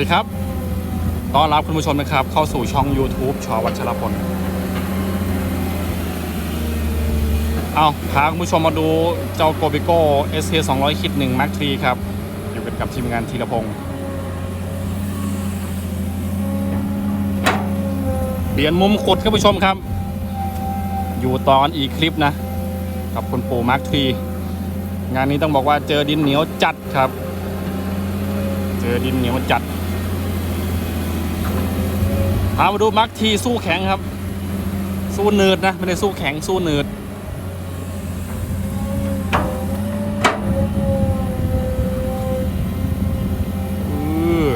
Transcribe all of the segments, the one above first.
ดีครับ ต้อนรับคุณผู้ชมนะครับ เข้าสู่ช่อง YouTube ชอวัชรพล เอาพาคุณผู้ชมมาดูเจ้าโกบิโก้ SK 200คิด1 Mark 3ครับ อยู่กันกับทีมงานธีรพงศ์เปลี่ยนมุมขุดครับผู้ชมครับ อยู่ตอนอีกคลิปนะ กับคุณปู่ Mark 3งานนี้ต้องบอกว่าเจอดินเหนียวจัดครับ เจอดินเหนียวจัด พามาดูมาร์คทีสู้แข็งครับ สู้เนิร์ดนะไม่ได้สู้แข็งสู้เนิร์ดอือ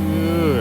อือ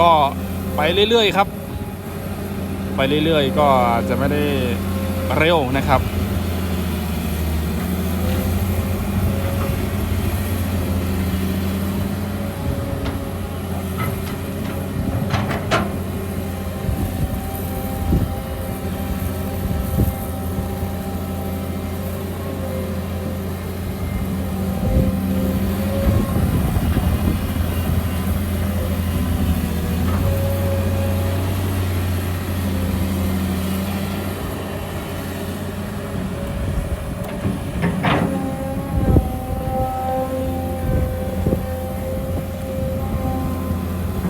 ก็ไป เรื่อยๆครับ ไปเรื่อยๆ ก็จะไม่ได้เร็วนะครับ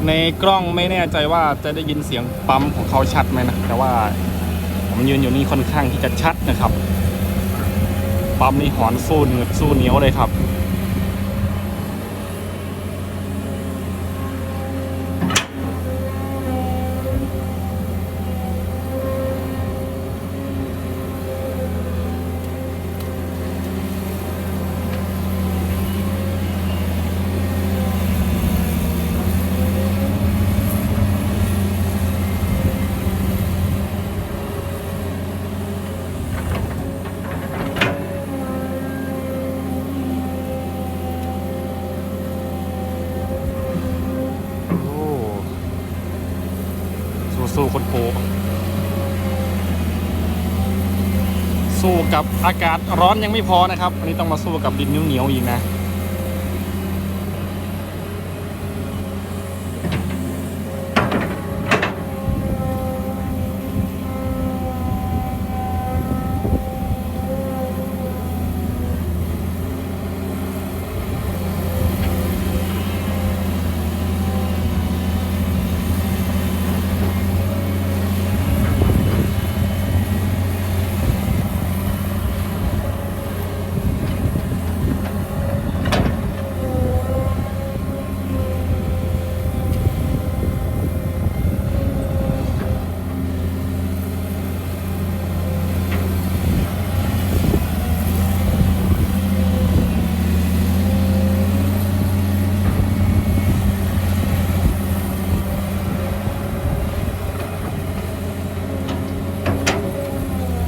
ในกล้องไม่แน่ใจว่าจะได้ยินเสียงปั๊มของเขาชัดไหมนะ แต่ว่าผมยืนอยู่นี่ค่อนข้างที่จะชัดนะครับ ปั๊มนี่หอนสู้เหนือสู้เหนียวเลยครับ สู้คนโปสู้กับอากาศร้อนยังไม่พอนะครับ อันนี้ต้องมาสู้กับดินเหนียวๆอีกนะ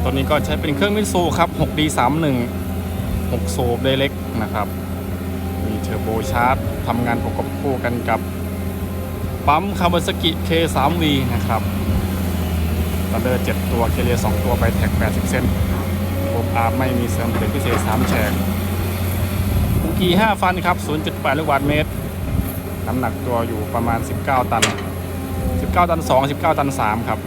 ตัวนี้ก็ใช้เป็นเครื่องมิตซูครับ 6D31 6 โซบไดเล็กนะครับ มีเทอร์โบชาร์จทำงานประกบคู่กันกับปั๊มคาร์บอนสกิ K3V นะครับตันเดอร์7ตัวเคเลีย2ตัวไปแท็ก 80เส้นระบบอาร์ไม่มีเสริมเติมพิเศษ 3 แฉกกี5 ฟันครับ 0.8 ลูกบาศก์เมตร น้ำหนักตัวอยู่ประมาณ 19 ตัน 19 ตัน 2 19 ตัน 3 ครับ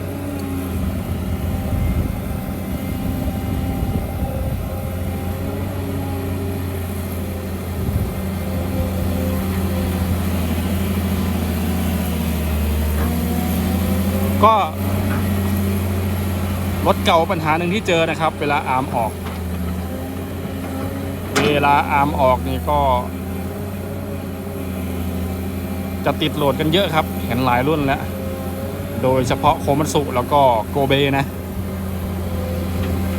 ก็รถเก่าปัญหาหนึ่งที่เจอนะครับ เวลาอาร์มออก เวลาอาร์มออกนี่ก็ จะติดโหลดกันเยอะครับ เห็นหลายรุ่นแล้ว โดยเฉพาะโคมันสุแล้วก็โกเบนะ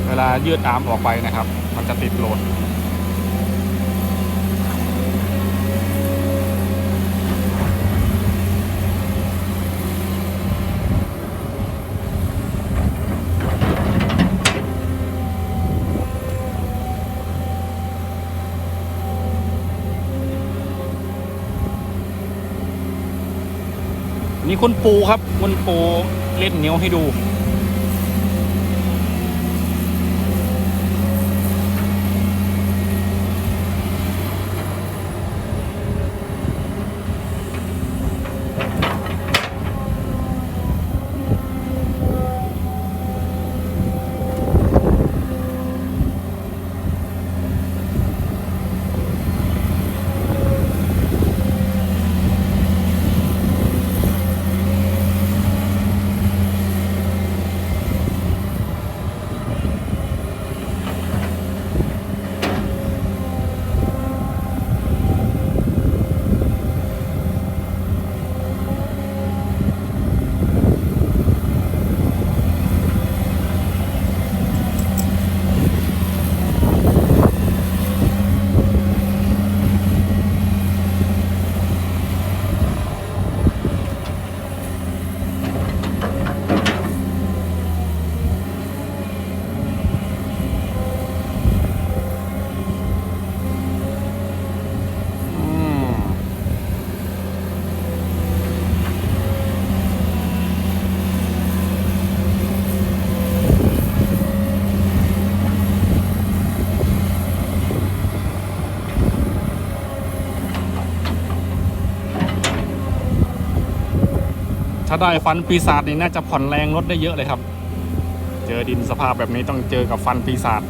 เวลายืดอาร์มออกไปนะครับ มันจะติดโหลดีคุณปูครับคุณปูเล่นนิ้วให้ดู ถ้าได้ฟันปีศาจนี่น่าจะผ่อนแรงรถได้เยอะเลยครับ เจอดินสภาพแบบนี้ต้องเจอกับฟันปีศาจ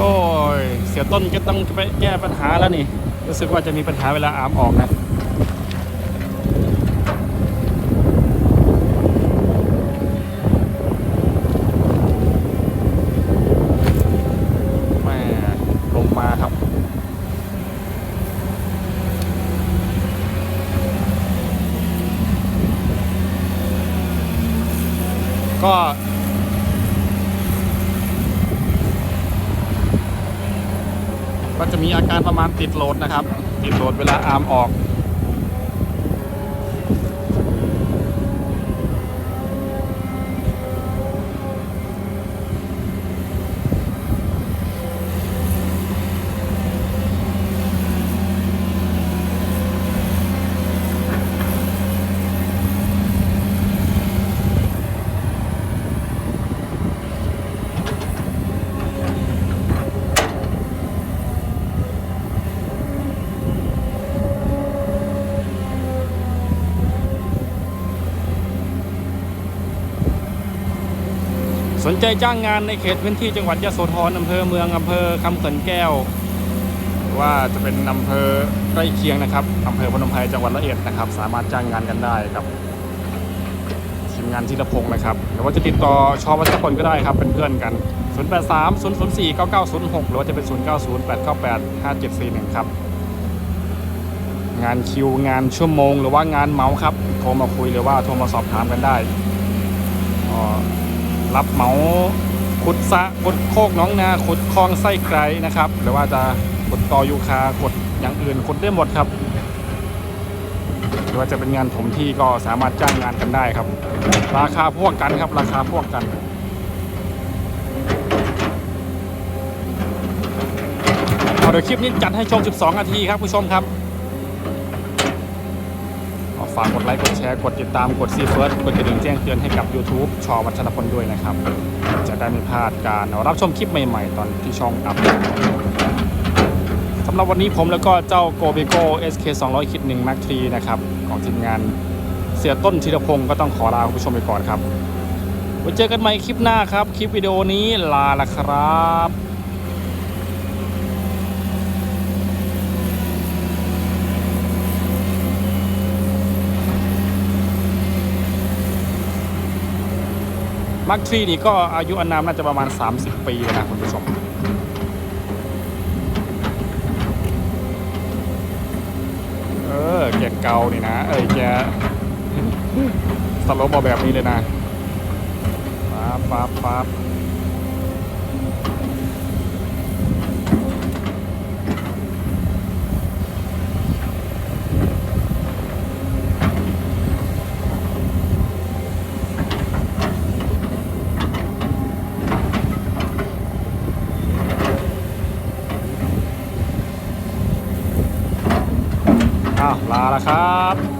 โอ้ย เสีย ต้นก็ต้องไปแก้ปัญหาแล้วนี่รู้สึกว่าจะมีปัญหาเวลาอาร์มออกนะ แม่ลงมาครับ ก็ ก็จะมีอาการประมาณติดโหลดนะครับ ติดโหลดเวลาอาร์มออก ใจจ้างงานในเขตพื้นที่จังหวัดยะโสธรอำเภอเมืองอำเภอคำเขินแก้ว ว่าจะเป็นอำเภอใกล้เคียงนะครับอำเภอพนมไพรจังหวัดละเอียดนะครับ สามารถจ้างงานกันได้ครับทีมงานธีรพงศ์นะครับหรือว่าจะติดต่อชอวัชพลก็ได้ครับเป็นเพื่อนกัน 083 004 9906 หรือว่าจะเป็น 090 898 5741 ครับงานคิวงานชั่วโมง หรือว่างานเมาส์ครับโทรมาคุยหรือว่าโทรมาสอบถามกันได้ก็ รับเหมาขุดสะขุดโคกน้องนาขุดคลองไส้ไกรนะครับ หรือว่าจะขุดตอยูคาขุดอย่างอื่นขุดได้หมดครับ หรือว่าจะเป็นงานถมที่ก็สามารถจ้างงานกันได้ครับ ราคาพวกกันครับ ราคาพวกกันเอาเดี๋ยวคลิปนี้จัดให้ชม 12 นาทีครับผู้ชมครับ ฝากกดไลค์ กดแชร์ กดติดตาม กดซีเฟิร์สกดกระดิ่งแจ้งเตือนให้กับ YouTube ชอวัชรพลด้วยนะครับ จะได้ไม่พลาดการรับชมคลิปใหม่ๆ ตอนที่ช่องอัพสำหรับวันนี้ผมแล้วก็เจ้าโกเบโก้ SK 200คิด1 Mark 3นะครับ ของทีมงานเสียต้นธีรพงศ์ก็ต้องขอลาคุณผู้ชมไปก่อนครับไว้เจอกันใหม่คลิปหน้าครับ คลิปวิดีโอนี้ลาละครับ มักทรีนี่ก็อายุอานามน่าจะประมาณ 30 ปีแล้วนะคุณผู้ชมเออแกเกานี่นะ เอ้ยแกสลบอลแบบนี้เลยนะปั๊บปั๊บปั๊บ อ้าวลาแล้วครับ